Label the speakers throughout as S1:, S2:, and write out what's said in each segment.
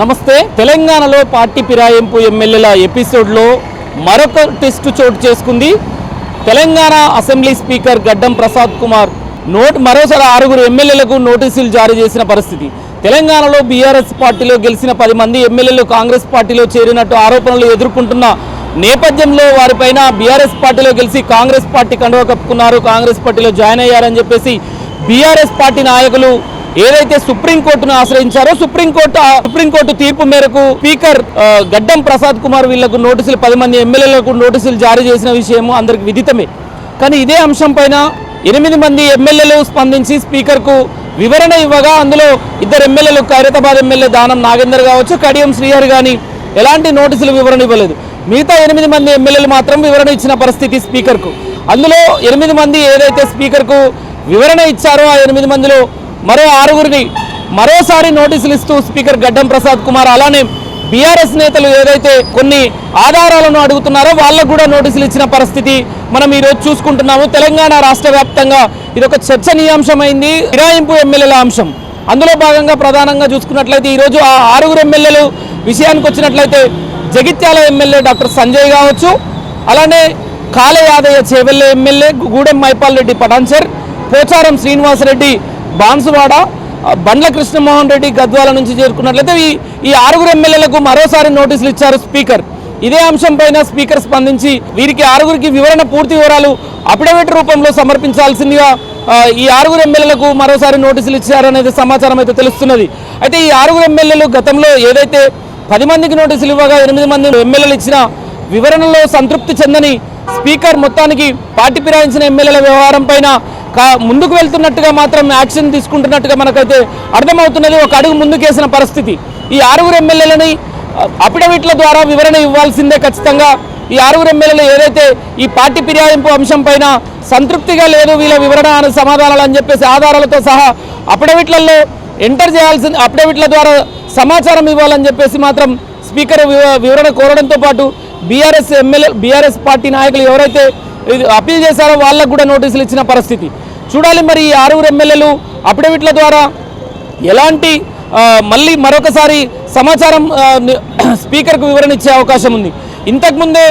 S1: నమస్తే. తెలంగాణలో పార్టీ ఫిరాయింపు ఎమ్మెల్యేల ఎపిసోడ్లో మరొక టెస్ట్ చోటు చేసుకుంది. తెలంగాణ అసెంబ్లీ స్పీకర్ గడ్డం ప్రసాద్ కుమార్ నోట్ మరోసారి ఆరుగురు ఎమ్మెల్యేలకు నోటీసులు జారీ చేసిన పరిస్థితి. తెలంగాణలో బీఆర్ఎస్ పార్టీలో గెలిచిన పది మంది ఎమ్మెల్యేలు కాంగ్రెస్ పార్టీలో చేరినట్టు ఆరోపణలు ఎదుర్కొంటున్న నేపథ్యంలో వారిపైన బీఆర్ఎస్ పార్టీలో గెలిచి కాంగ్రెస్ పార్టీ కండువ కప్పుకున్నారు. కాంగ్రెస్ పార్టీలో జాయిన్ అయ్యారని చెప్పేసి బీఆర్ఎస్ పార్టీ నాయకులు ఏదైతే సుప్రీంకోర్టును ఆశ్రయించారో సుప్రీంకోర్టు సుప్రీంకోర్టు తీర్పు మేరకు స్పీకర్ గడ్డం ప్రసాద్ కుమార్ వీళ్ళకు నోటీసులు పది మంది ఎమ్మెల్యేలకు నోటీసులు జారీ చేసిన విషయం అందరికి విదితమే. కానీ ఇదే అంశం పైన ఎనిమిది మంది ఎమ్మెల్యేలు స్పందించి స్పీకర్కు వివరణ ఇవ్వగా అందులో ఇద్దరు ఎమ్మెల్యేలు ఖైరతాబాద్ ఎమ్మెల్యే దానం నాగేందర్ కావచ్చు కడియం శ్రీహరి కానీ ఎలాంటి నోటీసులు వివరణ ఇవ్వలేదు. మిగతా ఎనిమిది మంది ఎమ్మెల్యేలు మాత్రం వివరణ ఇచ్చిన పరిస్థితి స్పీకర్కు. అందులో ఎనిమిది మంది ఏదైతే స్పీకర్కు వివరణ ఇచ్చారో ఆ ఎనిమిది మందిలో మరో ఆరుగురిని మరోసారి నోటీసులు ఇస్తూ స్పీకర్ గడ్డం ప్రసాద్ కుమార్ అలానే బీఆర్ఎస్ నేతలు ఏదైతే కొన్ని ఆధారాలను అడుగుతున్నారో వాళ్ళకు కూడా నోటీసులు ఇచ్చిన పరిస్థితి మనం ఈరోజు చూసుకుంటున్నాము. తెలంగాణ రాష్ట్ర వ్యాప్తంగా ఇది ఒక చర్చనీయాంశమైంది. ఫిరాయింపు ఎమ్మెల్యేల అంశం. అందులో భాగంగా ప్రధానంగా చూసుకున్నట్లయితే ఈరోజు ఆ ఆరుగురు ఎమ్మెల్యేలు విషయానికి వచ్చినట్లయితే జగిత్యాల ఎమ్మెల్యే డాక్టర్ సంజయ్ కావచ్చు అలానే కాళ యాదయ్య ఎమ్మెల్యే గూడెం మైపాల్ రెడ్డి పటాన్సర్ పోచారం శ్రీనివాసరెడ్డి బాన్సువాడ బండ్ల కృష్ణమోహన్ రెడ్డి గద్వాల నుంచి చేరుకున్నట్లయితే ఈ ఈ ఆరుగురు ఎమ్మెల్యేలకు మరోసారి నోటీసులు ఇచ్చారు స్పీకర్. ఇదే అంశంపైన స్పీకర్ స్పందించి వీరికి ఆరుగురికి వివరణ పూర్తి వివరాలు అఫిడవిట్ రూపంలో సమర్పించాల్సిందిగా ఈ ఆరుగురు ఎమ్మెల్యేలకు మరోసారి నోటీసులు ఇచ్చారనేది సమాచారం అయితే తెలుస్తున్నది. అయితే ఈ ఆరుగురు ఎమ్మెల్యేలు గతంలో ఏదైతే పది మందికి నోటీసులు ఇవ్వగా ఎనిమిది మంది ఎమ్మెల్యేలు ఇచ్చిన వివరణలో సంతృప్తి చెందని స్పీకర్ మొత్తానికి పార్టీ ఫిరాయించిన ఎమ్మెల్యేల వ్యవహారం పైన ముందుకు వెళ్తున్నట్టుగా మాత్రం యాక్షన్ తీసుకుంటున్నట్టుగా మనకైతే అర్థమవుతున్నది. ఒక అడుగు ముందుకేసిన పరిస్థితి. ఈ ఆరుగురు ఎమ్మెల్యేలని అఫిడవిట్ల ద్వారా వివరణ ఇవ్వాల్సిందే ఖచ్చితంగా. ఈ ఆరుగురు ఎమ్మెల్యేలు ఏదైతే ఈ పార్టీ ఫిరాయింపు అంశం పైన సంతృప్తిగా లేదు వీళ్ళ వివరణ అనే సమాధానాలు అని చెప్పేసి ఆధారాలతో సహా అఫిడవిట్లలో ఎంటర్ చేయాల్సిన అఫిడవిట్ల ద్వారా సమాచారం ఇవ్వాలని చెప్పేసి మాత్రం స్పీకర్ వివరణ కోరడంతో పాటు బీఆర్ఎస్ ఎమ్మెల్యే బీఆర్ఎస్ పార్టీ నాయకులు ఎవరైతే అప్పీల్ చేశారో వాళ్ళకు కూడా నోటీసులు ఇచ్చిన పరిస్థితి. చూడాలి మరి ఈ ఆరుగురు ఎమ్మెల్యేలు అఫిడవిట్ల ద్వారా ఎలాంటి మళ్ళీ మరొకసారి సమాచారం స్పీకర్కు వివరణ ఇచ్చే అవకాశం ఉంది. ఇంతకుముందే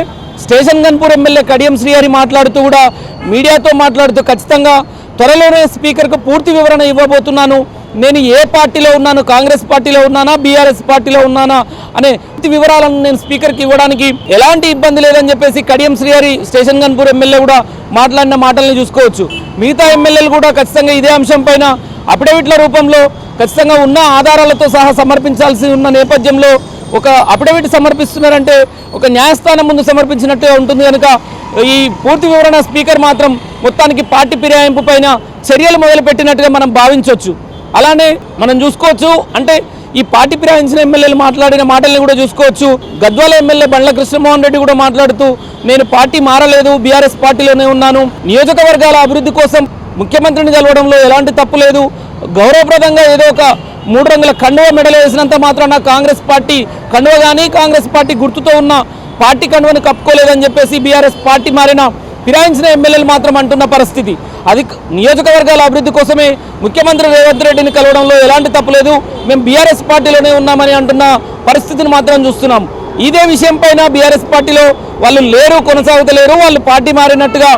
S1: స్టేషన్ గన్పూర్ ఎమ్మెల్యే కడియం శ్రీహరి మాట్లాడుతూ కూడా మీడియాతో మాట్లాడుతూ ఖచ్చితంగా త్వరలోనే స్పీకర్కు పూర్తి వివరణ ఇవ్వబోతున్నాను. నేను ఏ పార్టీలో ఉన్నాను కాంగ్రెస్ పార్టీలో ఉన్నానా బీఆర్ఎస్ పార్టీలో ఉన్నానా అనే వివరాలను నేను స్పీకర్కి ఇవ్వడానికి ఎలాంటి ఇబ్బంది లేదని చెప్పేసి కడియం శ్రీహరి స్టేషన్ గన్పూర్ ఎమ్మెల్యే కూడా మాట్లాడిన మాటల్ని చూసుకోవచ్చు. మిగతా ఎమ్మెల్యేలు కూడా ఖచ్చితంగా ఇదే అంశం పైన అఫిడవిట్ల రూపంలో ఖచ్చితంగా ఉన్న ఆధారాలతో సహా సమర్పించాల్సి ఉన్న నేపథ్యంలో ఒక అఫిడవిట్ సమర్పిస్తున్నారంటే ఒక న్యాయస్థానం ముందు సమర్పించినట్టుగా ఉంటుంది కనుక ఈ పూర్తి వివరణ స్పీకర్ మాత్రం మొత్తానికి పార్టీ ఫిరాయింపు పైన చర్యలు మొదలుపెట్టినట్టుగా మనం భావించవచ్చు అలానే మనం చూసుకోవచ్చు అంటే ఈ పార్టీ ప్రయాణించిన ఎమ్మెల్యేలు మాట్లాడిన మాటల్ని కూడా చూసుకోవచ్చు. గద్వాల ఎమ్మెల్యే బండ్ల కృష్ణమోహన్ రెడ్డి కూడా మాట్లాడుతూ నేను పార్టీ మారలేదు బీఆర్ఎస్ పార్టీలోనే ఉన్నాను. నియోజకవర్గాల అభివృద్ధి కోసం ముఖ్యమంత్రిని కలవడంలో ఎలాంటి తప్పు లేదు. గౌరవప్రదంగా ఏదో ఒక మూడు రంగుల కండువ మెడలు వేసినంత మాత్రాన కాంగ్రెస్ పార్టీ కండువ కానీ కాంగ్రెస్ పార్టీ గుర్తుతో ఉన్న పార్టీ కండువను కప్పుకోలేదని చెప్పేసి బీఆర్ఎస్ పార్టీ మారిన ఫిరాయించిన ఎమ్మెల్యేలు మాత్రం అంటున్న పరిస్థితి. అది నియోజకవర్గాల అభివృద్ధి కోసమే ముఖ్యమంత్రి రేవంత్ రెడ్డిని కలవడంలో ఎలాంటి తప్పు లేదు. మేము బీఆర్ఎస్ పార్టీలోనే ఉన్నామని అంటున్న పరిస్థితిని మాత్రం చూస్తున్నాం. ఇదే విషయం పైన బీఆర్ఎస్ పార్టీలో వాళ్ళు లేరు కొనసాగుతలేరు వాళ్ళు పార్టీ మారినట్టుగా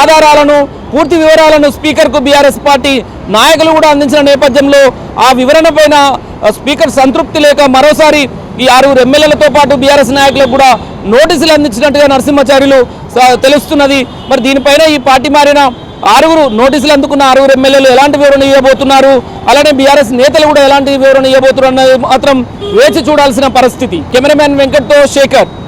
S1: ఆధారాలను పూర్తి వివరాలను స్పీకర్కు బీఆర్ఎస్ పార్టీ నాయకులు కూడా అందించిన నేపథ్యంలో ఆ వివరణ స్పీకర్ సంతృప్తి లేక మరోసారి ఈ ఆరుగురు ఎమ్మెల్యేలతో పాటు బీఆర్ఎస్ నాయకులకు కూడా నోటీసులు అందించినట్టుగా నరసింహాచార్యులు తెలుస్తున్నది. మరి దీనిపైన ఈ పార్టీ మారిన ఆరుగురు నోటీసులు అందుకున్న ఆరుగురు ఎమ్మెల్యేలు ఎలాంటి వివరణ ఇవ్వబోతున్నారు? అలానే బీఆర్ఎస్ నేతలు కూడా ఎలాంటి వివరణ ఇవ్వబోతున్నారు అన్నది మాత్రం వేచి చూడాల్సిన పరిస్థితి. కెమెరామ్యాన్ వెంకట్తో శేఖర్.